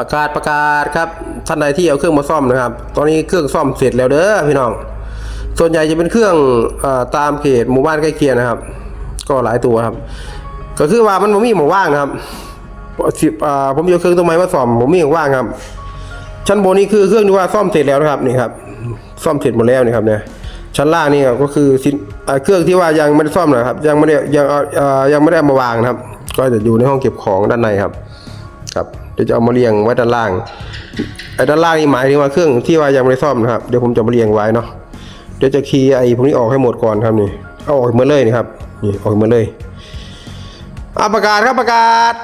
ประกาศประกาศครับท่านใดที่เอาเครื่องมาซ่อมนะครับ ตอนนี้เครื่องซ่อมเสร็จแล้วเด้อพี่น้อง ส่วนใหญ่จะเป็นเครื่องอตามเขตหมู่บ้านใกล้เคียงนะครับ ก็หลายตัวครับ ก็คือว่ามันมีหมองว่างนะครับสิบอ่าผมยกเครื่องตัวใหม่มาซ่อมผมมีหมองว่างครับ ชั้นบนนี่คือเครื่องที่ว่าซ่อมเสร็จแล้วนะครับนี่ครับซ่อมเสร็จหมดแล้วนี่ครับเนี่ยชั้นล่างนี่ครับก็คือเครื่องที่ว่ายังไม่ได้ซ่อมนะครับ ยังไม่ได้ยังเออยังไม่ได้มาวางนะครับ ก็จะอยู่ในห้องเก็บของด้านในครับ ครับ ดี๋ยวจะเอามาเรียงไว้ด้านล่างไอ้ด้านล่างนี่หมายถึงว่าเครื่องที่ว่ายังไม่ได้ซ่อมนะครับเดี๋ยวผมจะมาเรียงไว้เนาะเดี๋ยวจะคีย์ไอ้พวกนี้ออกให้หมดก่อนครับนี่เอาออกมาเลยนี่ครับนี่ออกมาเลยอะประกาศครับประกาศ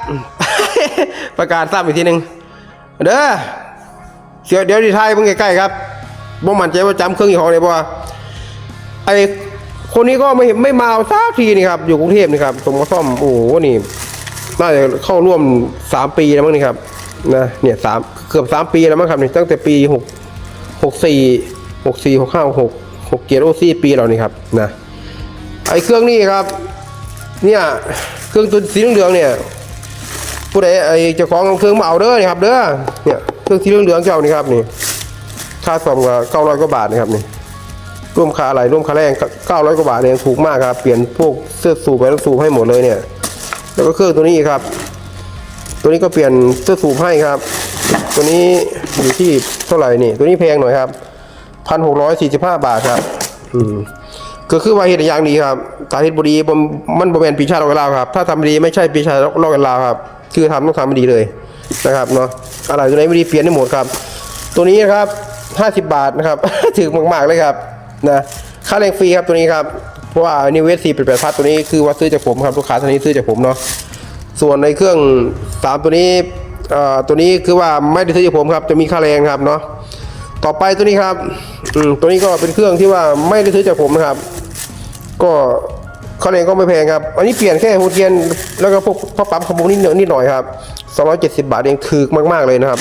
ประกาศซ้ำอีกทีหนึ่งเด้อเดี๋ยวเดี๋ยวดีไทยเพิ่งใกล้ๆครับบ่มันใจว่าจำเครื่องยี่ห้อได้บ่ว่าไอคนนี้ก็ไม่ไม่มาเอาสักทีนี่ครับอยู่กรุงเทพนี่ครับส่งมาซ่อมโอ้โหนี่ น่าจะเข้าร่วมสามปีแล้วมั้งนี่ครับนะเนี่ยสามเกือบสามปีแล้วมั้งครับนี่ตั้งแต่ปีหกหกสี่หกสี่หกห้าหกหกเกียร์โอซี่ปีเรานี่ครับนะไอเครื่องนี่ครับ เนี่ยเครื่องตัวสีเหลืองเนี่ยผู้ใดไอเจ้าของเครื่องมาเอาเด้อนี่ครับเด้อเนี่ยเครื่องสีเหลืองเจ้านี่ครับนี่ค่าซ่อมก็เก้าร้อยกว่าบาทนะครับนี่ร่วมค่าอะไรร่วมค่าแรงเก้าร้อยกว่าบาทเนี่ยถูกมากครับเปลี่ยนพวกเสื้อสูบไปแล้วสูบให้หมดเลยเนี่ย แล้วก็เครื่องตัวนี้ครับ ตัวนี้ก็เปลี่ยนเสื้อสูบให้ครับ ตัวนี้อยู่ที่เท่าไหร่นี่ ตัวนี้แพงหน่อยครับพันหกร้อยสี่สิบห้าบาทครับ อืมก็คือว่าเหตุอย่างดีครับสาเหตุบุรีมันบริเวณปีชาลอกกันลาวครับ ถ้าทำดีไม่ใช่ปีชาลอกกันลาวครับ คือทำต้องทำให้ดีเลยนะครับเนาะ อะไรตัวไหนไม่ดีเปลี่ยนได้หมดครับ ตัวนี้นะครับห้าสิบบาทนะครับถึงมากๆเลยครับ นะ ค่าแรงฟรีครับตัวนี้ครับ ราะว่านิเวศสี่เป็นแปดพัดตัวนี้คือว่าซื้อจากผมครับลูกค้าท่านนี้ซื้อจากผมเนาะส่วนในเครื่องสามตัวนี้เอ่อตัวนี้คือว่าไม่ได้ซื้อจากผมครับ จะมีค่าแรงครับเนาะต่อไปตัวนี้ครับอืมตัวนี้ก็เป็นเครื่องที่ว่าไม่ได้ซื้อจากผมนะครับ ก็ค่าแรงก็ไม่แพงครับ อันนี้เปลี่ยนแค่หัวเทียนแล้วก็พวกพวกปั๊มขโมงนิดหน่อยนิดหน่อยครับ270 บาทเองถูกมากๆเลยนะครับ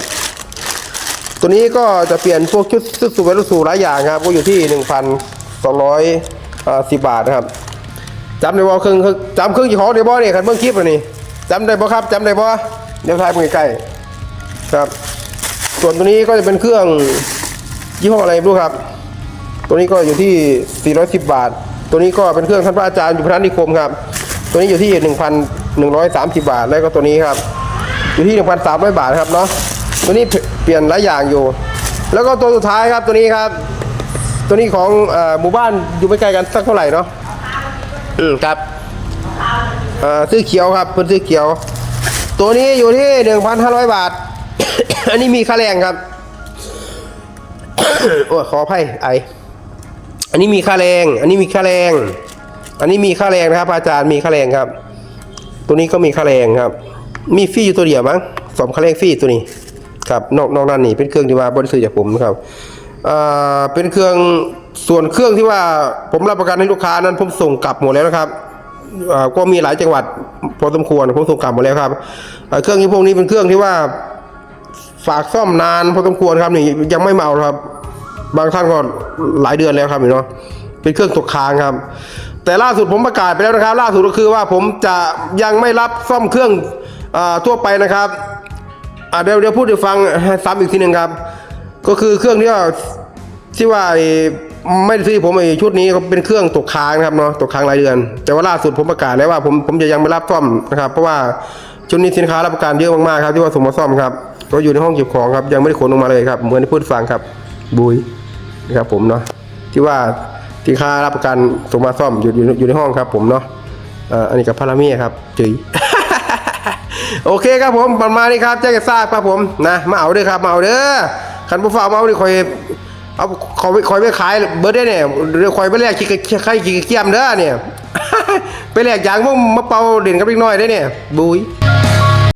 ตัวนี้ก็จะเปลี่ยนพวกชุดชุดสูบไวรัสสูบหลายอย่างครับ ก็อยู่ที่ 1,210บาทนะครับจำได้บ่เครื่องจำเครื่องยี่ห้อได้บ่เนี่ยคันเบิ่งคลิปอันนี้จำได้บ่ครับจำได้บ่เดี๋ยวทายไปใกล้ๆครับ ส่วนตัวนี้ก็จะเป็นเครื่องยี่ห้ออะไรไม่รู้ครับ ตัวนี้ก็อยู่ที่ 410 บาท ตัวนี้ก็เป็นเครื่องท่านพระอาจารย์อยู่พระนิคมครับ ตัวนี้อยู่ที่ 1,130 บาท แล้วก็ตัวนี้ครับ อยู่ที่ 1,300 บาทครับเนาะ ตัวนี้เปลี่ยนหลายอย่างอยู่ แล้วก็ตัวสุดท้ายครับตัวนี้ครับ ตัวนี้ของเออหมู่บ้านอยู่ไม่ไกลกันสักเท่าไหร่เนาะอืมครับเอ่อซื้อเขียวครับเป็นซื้อเขียว ตัวนี้อยู่ที่1,500บาท อันนี้มีค่าแรงครับ โอ้ยขออภัยไอ อันนี้มีค่าแรง อันนี้มีค่าแรง อันนี้มีค่าแรงนะครับ อาจารย์มีค่าแรงครับ ตัวนี้ก็มีค่าแรงครับ มีฟรีอยู่ตัวเดียวมั้งสมค่าแรงฟรีตัวนี้ ครับ นอกนอกนั้นนี่เป็นเครื่องที่ว่าบริสุทธิ์จากผมนะครับอ่า เป็นเครื่องส่วนเครื่องที่ว่าผมรับประกันให้ลูกค้านั้นผมส่งกลับหมดแล้วนะครับก็มีหลายจังหวัดพอสมควรผมส่งกลับหมดแล้วครับเครื่องนี้พวกนี้เป็นเครื่องที่ว่าฝากซ่อมนานพอสมควรครับนี่ยังไม่เมาครับ บางท่านก็หลายเดือนแล้วครับนี่เนาะเป็นเครื่องตกค้างครับ แต่ล่าสุดผมประกาศไปแล้วนะครับ ล่าสุดก็คือว่าผมจะยังไม่รับซ่อมเครื่องอทั่วไปนะครับเดี๋ยวเดี๋ยวพูดให้ฟังซ้ำอีกทีหนึ่งครับ ก็คือเครื่องที่ว่าที่ว่าไม่ได้ซื้อผมไอ้ชุดนี้เป็นเครื่องตกค้างนะครับเนาะตกค้างรายเดือน แต่ว่าล่าสุดผมประกาศแล้วว่าผมผมจะยังไม่รับซ่อมนะครับ เพราะว่าชุดนี้สินค้ารับประกันเยอะมากๆครับที่ว่าส่งมาซ่อมครับก็อยู่ในห้องเก็บของครับยังไม่ได้ขนออกมาเลยครับเหมือนที่พูดฟังครับบุยนะครับผมเนาะที่ว่าที่ค่ารับประกันส่งมาซ่อมอยู่อยู่อยู่ในห้องครับ ผมเนาะอันนี้กับพารามีครับจุ๋ยโอเคครับผมประมาณนี้ครับแจ้งทราบครับผมนะมาเอาเด้อครับมาเอาเด้อ คันผู้ฟ้ากมาวันนี้คอยเอาคอยคอยไปขายเบิร์ดได้เนี่ยเดี๋ยวคอยไปแลกขี้ไข่ขี้เกียมเด้อเนี่ย ไปแลกยางพวกมะเป่าเด่นกับเล็กน้อยได้เนี่ยบุย